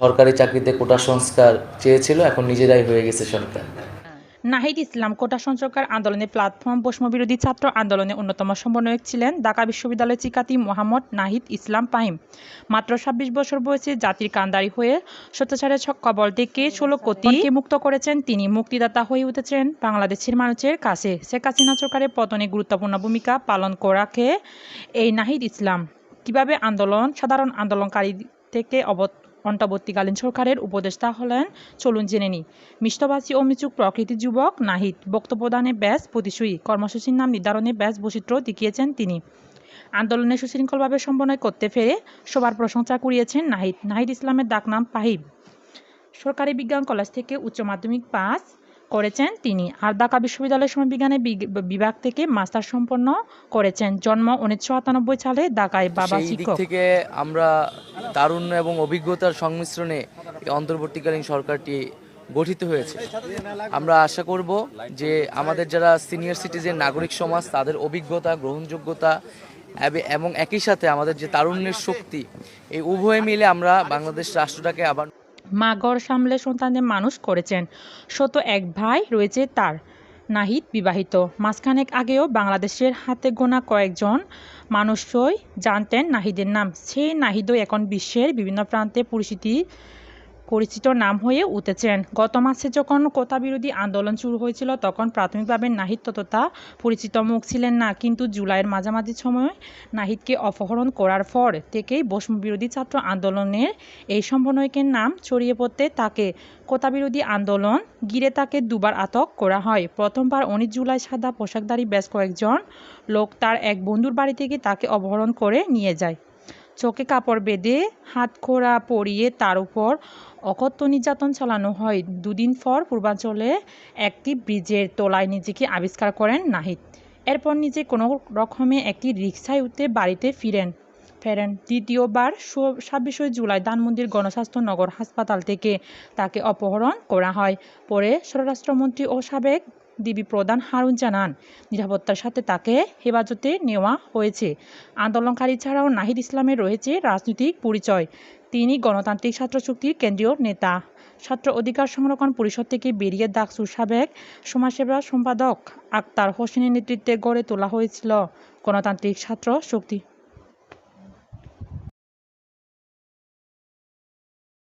সরকারি চাকরিতে কোটা সংস্কার চেয়েছিল এখন নিজেরাই হয়ে গেছে সরকার। নাহিদ ইসলাম কোটা সংস্কার আন্দোলনে প্ল্যাটফর্ম বৈষম্যবিরোধী ছাত্র আন্দোলনে অন্যতম সমন্বয়ক ছিলেন ঢাকা বিশ্ববিদ্যালয়ের শিক্ষার্থী মোহাম্মদ নাহিদ ইসলাম ফাহিম মাত্র ছাব্বিশ বছর বয়সে জাতির কান্দারি হয়ে সত্যচারের কবল থেকে ষোলো কোটিকে মুক্ত করেছেন তিনি? মুক্তিদাতা হয়ে উঠেছেন বাংলাদেশের মানুষের কাছে। শেখ হাসিনা সরকারের পতনে গুরুত্বপূর্ণ ভূমিকা পালন করাকে এই নাহিদ ইসলাম। কীভাবে আন্দোলন সাধারণ আন্দোলনকারী থেকে অবত অন্তর্বর্তীকালীন সরকারের উপদেষ্টা হলেন চলুন জেনে নিই মিষ্টভাষী ও মিচুক প্রকৃতির যুবক নাহিদ বক্তব্যদানে ব্যাস প্রতিশুয়ী কর্মসূচির নাম নির্ধারণে ব্যাস বৈচিত্র্য দেখিয়েছেন তিনি। আন্দোলনে সুশৃঙ্খলভাবে সমন্বয় করতে পেরে সবার প্রশংসা কুড়িয়েছেন নাহিদ। নাহিদ ইসলামের ডাকনাম পাহিব। সরকারি বিজ্ঞান কলেজ থেকে উচ্চ মাধ্যমিক পাস করেছেন তিনি। আর ঢাকা বিশ্ববিদ্যালয় সমাজবিজ্ঞানের বিগ- বিভাগ থেকে মাস্টার সম্পন্ন করেছেন। জন্ম উনিশশো আটানব্বই সালে ঢাকায় বাবা শিক্ষক। থেকে আমরা তারুণ্য এবং অভিজ্ঞতার সংমিশ্রণে অন্তর্বর্তীকালীন সরকারটি গঠিত হয়েছে। আমরা আশা করব যে আমাদের যারা সিনিয়র সিটিজেন, নাগরিক সমাজ, তাদের অভিজ্ঞতা, গ্রহণযোগ্যতা এবং একই সাথে আমাদের যে তারুণ্যের শক্তি, এই উভয়ে মিলে আমরা বাংলাদেশ রাষ্ট্রটাকে আবার মা ঘর সামলে সন্তানদের মানুষ করেছেন। শত এক ভাই রয়েছে তার। নাহিদ বিবাহিত। মাসখানেক আগেও বাংলাদেশের হাতে গোনা কয়েকজন মানুষই জানতেন নাহিদের নাম। সেই নাহিদও এখন বিশ্বের বিভিন্ন প্রান্তে পরিচিতি পরিচিত নাম হয়ে উঠেছেন। গত মাসে যখন কোটা বিরোধী আন্দোলন শুরু হয়েছিল, তখন প্রাথমিকভাবে নাহিদ ততটা পরিচিত মুখ ছিলেন না, কিন্তু জুলাইয়ের মাঝামাঝি সময় নাহিদকে অপহরণ করার পর থেকেই বৈষম্য বিরোধী ছাত্র আন্দোলনের এই সমন্বয়কের নাম ছড়িয়ে পড়তে তাকে কোটা বিরোধী আন্দোলন ঘিরে তাকে দুবার আটক করা হয়। প্রথমবার উনিশ জুলাই সাদা পোশাকধারী বেশ কয়েকজন লোক তার এক বন্ধুর বাড়ি থেকে তাকে অপহরণ করে নিয়ে যায়। চোখে কাপড় বেঁধে হাত খোড়া পরিয়ে তার উপর অকথ্য নির্যাতন চালানো হয়। দুদিন পর পূর্বাঞ্চলে একটি ব্রিজের তলায় নিজেকে আবিষ্কার করেন নাহিদ। এরপর নিজে কোনো রকমে একটি রিক্সায় উঠে বাড়িতে ফিরেন। ফেরেন। দ্বিতীয়বার ছাব্বিশে জুলাই ধানমন্দির গণস্বাস্থ্য নগর হাসপাতাল থেকে তাকে অপহরণ করা হয়। পরে স্বরাষ্ট্রমন্ত্রী ও সাবেক ডিবি প্রধান হারুন জানান, নিরাপত্তার সাথে তাকে হেফাজতে নেওয়া হয়েছে। আন্দোলনকারী ছাড়াও নাহিদ ইসলামের রয়েছে রাজনৈতিক পরিচয়। তিনি গণতান্ত্রিক ছাত্র শক্তির কেন্দ্রীয় নেতা। ছাত্র অধিকার সংরক্ষণ পরিষদ থেকে বেরিয়ে ডাকসুর সাবেক সমাজসেবা সম্পাদক আক্তার হোসেনের নেতৃত্বে গড়ে তোলা হয়েছিল গণতান্ত্রিক ছাত্র শক্তি